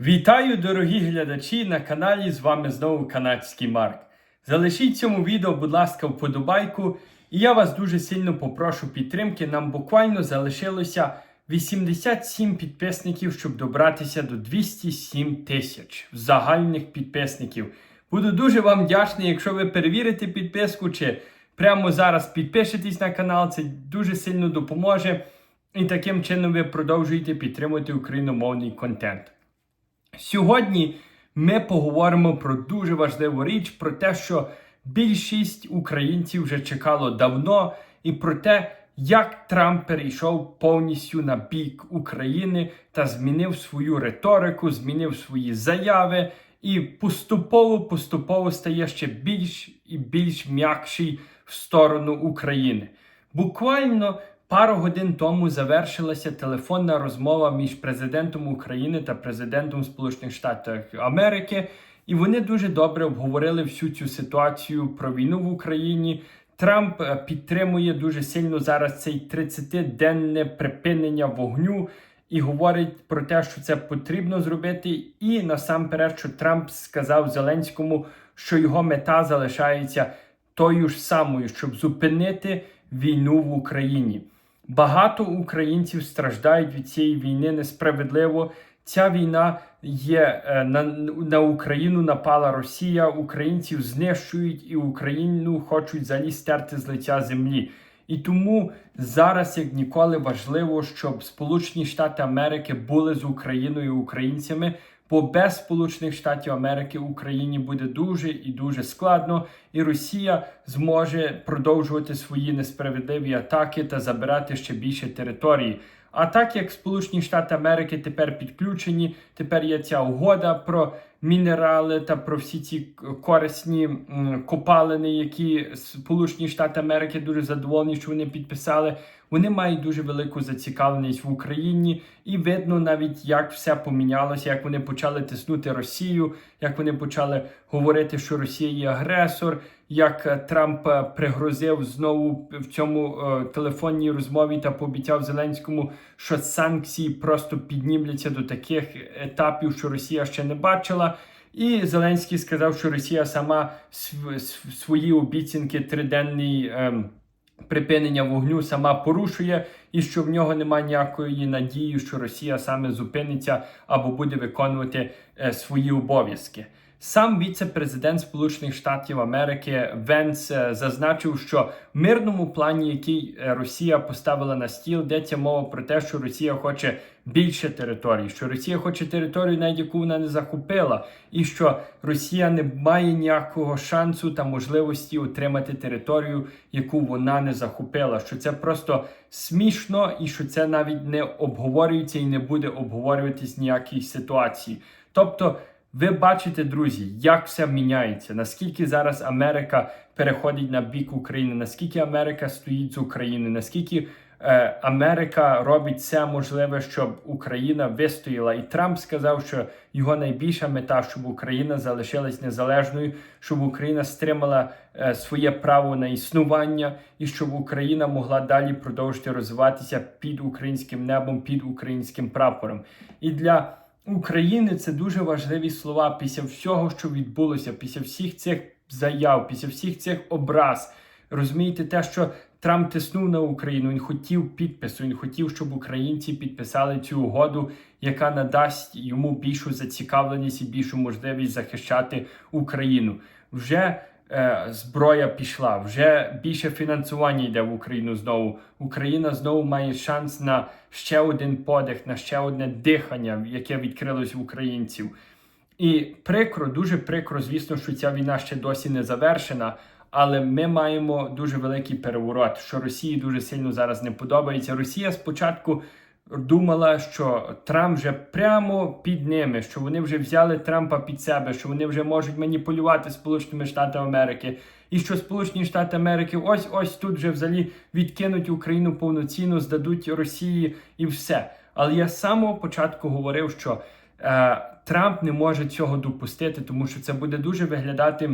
Вітаю, дорогі глядачі! На каналі з вами знову канадський Марк. Залишіть цьому відео, будь ласка, вподобайку. І я вас дуже сильно попрошу підтримки. Нам буквально залишилося 87 підписників, щоб добратися до 207 тисяч загальних підписників. Буду дуже вам вдячний, якщо ви перевірите підписку чи прямо зараз підпишетесь на канал. Це дуже сильно допоможе. І таким чином ви продовжуєте підтримувати україномовний контент. Сьогодні ми поговоримо про дуже важливу річ, про те, що більшість українців вже чекало давно, і про те, як Трамп перейшов повністю на бік України та змінив свою риторику, змінив свої заяви і поступово-поступово стає ще більш і більш м'якший в сторону України. Буквально пару годин тому завершилася телефонна розмова між президентом України та президентом Сполучених Штатів Америки, і вони дуже добре обговорили всю цю ситуацію про війну в Україні. Трамп е, підтримує дуже сильно зараз цей 30-денне припинення вогню і говорить про те, що це потрібно зробити. І насамперед, що Трамп сказав Зеленському, що його мета залишається тою ж самою, щоб зупинити війну в Україні. Багато українців страждають від цієї війни несправедливо. Ця війна є е, на, на Україну напала Росія, українців знищують і Україну хочуть взагалі стерти з лиця землі. І тому зараз, як ніколи, важливо, щоб Сполучені Штати Америки були з Україною і українцями. Бо без Сполучених Штатів Америки Україні буде дуже і дуже складно, і Росія зможе продовжувати свої несправедливі атаки та забирати ще більше території. А так як Сполучені Штати Америки тепер підключені, тепер є ця угода про мінерали та про всі ці корисні копалини, які Сполучені Штати Америки дуже задоволені, що вони підписали. Вони мають дуже велику зацікавленість в Україні, і видно навіть, як все помінялося, як вони почали тиснути Росію, як вони почали говорити, що Росія є агресор, як е, Трамп е, пригрозив знову в цьому е, телефонній розмові та пообіцяв Зеленському, що санкції просто піднімляться до таких етапів, що Росія ще не бачила. І Зеленський сказав, що Росія сама св- св- свої обіцянки триденний. ем, припинення вогню сама порушує, і що в нього немає ніякої надії, що Росія саме зупиниться або буде виконувати е, свої обов'язки. Сам віце-президент Сполучених Штатів Америки Венс е, зазначив, що в мирному плані, який е, Росія поставила на стіл, йдеться мова про те, що Росія хоче більше територій, що Росія хоче територію, навіть яку вона не захопила, і що Росія не має ніякого шансу та можливості отримати територію, яку вона не захопила. Що це просто смішно, і що це навіть не обговорюється і не буде обговорюватись ніякій ситуації. Тобто. Ви бачите, друзі, як все міняється, наскільки зараз Америка переходить на бік України, наскільки Америка стоїть з України, наскільки Америка робить все можливе, щоб Україна вистояла. І Трамп сказав, що його найбільша мета, щоб Україна залишилась незалежною, щоб Україна стримала е, своє право на існування, і щоб Україна могла далі продовжити розвиватися під українським небом, під українським прапором. І для України це дуже важливі слова після всього, що відбулося, після всіх цих заяв, після всіх цих образ. Розумієте, те, що Трамп тиснув на Україну, він хотів підпису, він хотів, щоб українці підписали цю угоду, яка надасть йому більшу зацікавленість і більшу можливість захищати Україну. Вже е, зброя пішла, вже більше фінансування йде в Україну знову. Україна знову має шанс на ще один подих, на ще одне дихання, яке відкрилось в українців. І прикро, дуже прикро, звісно, що ця війна ще досі не завершена. Але ми маємо дуже великий переворот, що Росії дуже сильно зараз не подобається. Росія спочатку думала, що Трамп вже прямо під ними, що вони вже взяли Трампа під себе, що вони вже можуть маніпулювати Сполученими Штатами Америки, і що Сполучені Штати Америки ось ось тут вже взагалі відкинуть Україну повноцінно, здадуть Росії і все. Але я з самого початку говорив, що е, Трамп не може цього допустити, тому що це буде дуже виглядати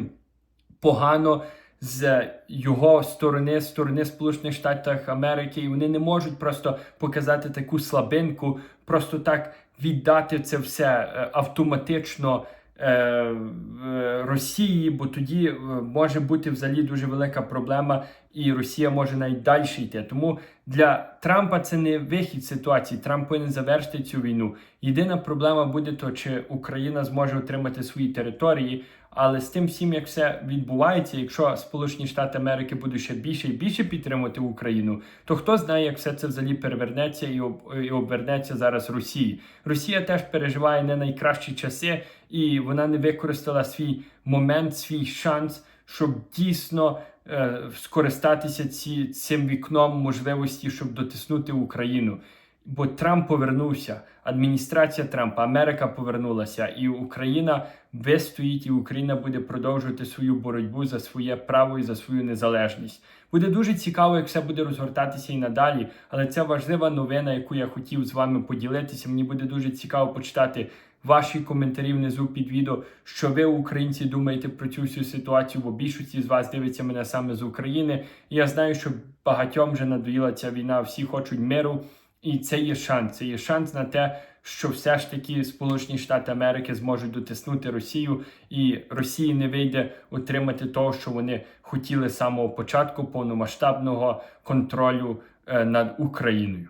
погано з його сторони, сторони Сполучених Штатів Америки, і вони не можуть просто показати таку слабинку, просто так віддати це все е, автоматично. е, е, Росії, бо тоді може бути взагалі дуже велика проблема, і Росія може далі йти. Тому для Трампа це не вихід ситуації. Трамп повинен завершити цю війну. Єдина проблема буде то, чи Україна зможе отримати свої території. Але з тим всім, як все відбувається, якщо Сполучені Штати Америки будуть ще більше і більше підтримувати Україну, то хто знає, як все це взагалі перевернеться і, і обернеться зараз Росії. Росія теж переживає не найкращі часи, і вона не використала свій момент, свій шанс, щоб дійсно е, скористатися ці, цим вікном можливості, щоб дотиснути Україну. Бо Трамп повернувся, адміністрація Трампа, Америка повернулася, і Україна вистоїть, і Україна буде продовжувати свою боротьбу за своє право і за свою незалежність. Буде дуже цікаво, як все буде розгортатися і надалі. Але це важлива новина, яку я хотів з вами поділитися. Мені буде дуже цікаво почитати ваші коментарі внизу під відео, що ви, українці, думаєте про цю всю ситуацію, бо більшості з вас дивиться мене саме з України. І я знаю, що багатьом вже надоїла ця війна, всі хочуть миру. І це є шанс. Це є шанс на те, що все ж таки Сполучені Штати Америки зможуть дотиснути Росію, і Росії не вийде отримати того, що вони хотіли з самого початку повномасштабного контролю е, над Україною.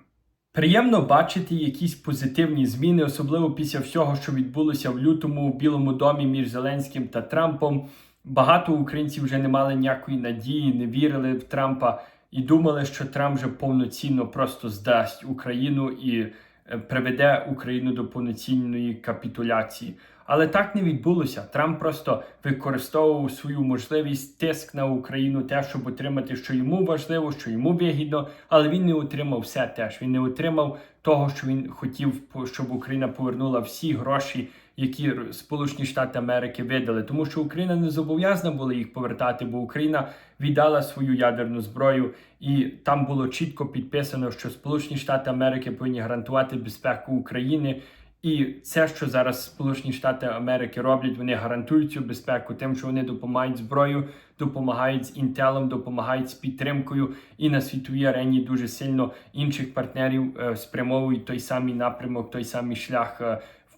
Приємно бачити якісь позитивні зміни, особливо після всього, що відбулося в лютому в Білому домі між Зеленським та Трампом. Багато українців вже не мали ніякої надії, не вірили в Трампа і думали, що Трамп вже повноцінно просто здасть Україну і е, приведе Україну до повноцінної капітуляції. Але так не відбулося. Трамп просто використовував свою можливість тиск на Україну, те, щоб отримати, що йому важливо, що йому вигідно, але він не отримав все теж. Він не отримав того, що він хотів, щоб Україна повернула всі гроші, які Сполучені Штати Америки видали, тому що Україна не зобов'язана була їх повертати, бо Україна віддала свою ядерну зброю, і там було чітко підписано, що Сполучені Штати Америки повинні гарантувати безпеку України. І це, що зараз Сполучені Штати Америки роблять, вони гарантують цю безпеку, тим, що вони допомагають зброю, допомагають з інтелом, допомагають з підтримкою, і на світовій арені дуже сильно інших партнерів е, спрямовують той самий напрямок, той самий шлях.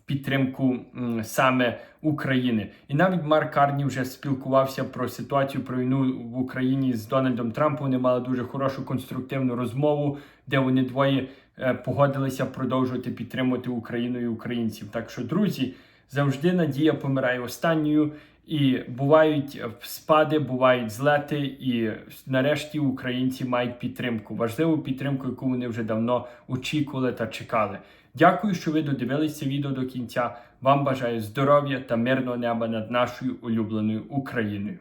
Підтримку саме України, і навіть Марк Карні вже спілкувався про ситуацію про війну в Україні з Дональдом Трампом. Вони мали дуже хорошу конструктивну розмову, де вони двоє е, погодилися продовжувати підтримувати Україну і українців. Так що, друзі, завжди надія помирає останньою. І бувають спади, бувають злети, і нарешті українці мають підтримку, важливу підтримку, яку вони вже давно очікували та чекали. Дякую, що ви додивилися відео до кінця. Вам бажаю здоров'я та мирного неба над нашою улюбленою Україною.